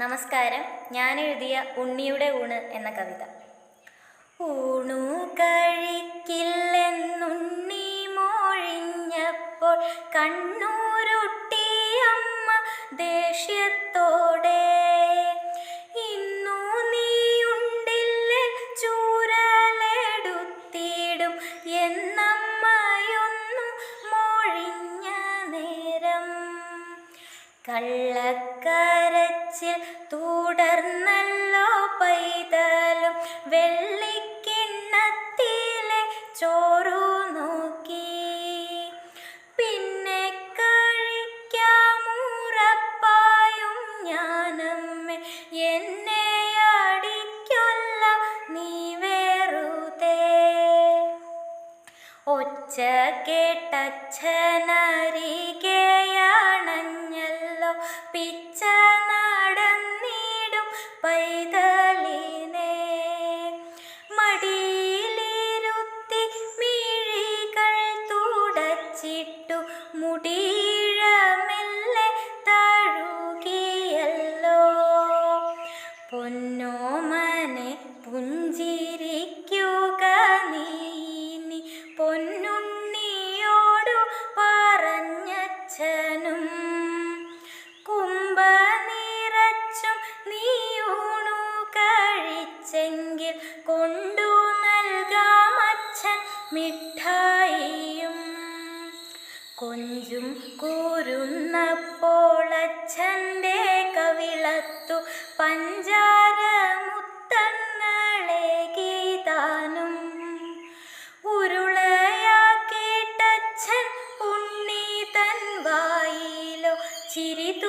നമസ്കാരം. ഞാൻ എഴുതിയ ഉണ്ണിയുടെ ഊണ് എന്ന കവിത. ഊണു കഴിക്കില്ലെന്നുണ്ണി മോഴിഞ്ഞപ്പോൾ കണ്ണൂരുട്ടി കള്ളക്കരച്ചിൽ തുടർന്നല്ലോ പൈതലും. വെള്ളിക്കിണ്ണത്തിലെ ചോറു നോക്കി. പിന്നെ കഴിക്കാമൂറപ്പായും ഞാനമ്മ എന്നെ അടിക്കൊല്ല നീ വെറുതെ. ഒച്ച കേട്ടച്ഛനരികെയാണഞ്ഞല്ലോ पैदल കൊണ്ടു നൽകാമച്ഛൻ മിഠായിയും. കൊഞ്ചും കൂരുന്നപ്പോൾ അച്ഛന്റെ കവിളത്തു പഞ്ചാര മുത്തങ്ങളെ ഗീതാനും. ഉരുളയാക്കിട്ടച്ഛൻ ഉണ്ണി തൻ വായിലോ ചിരി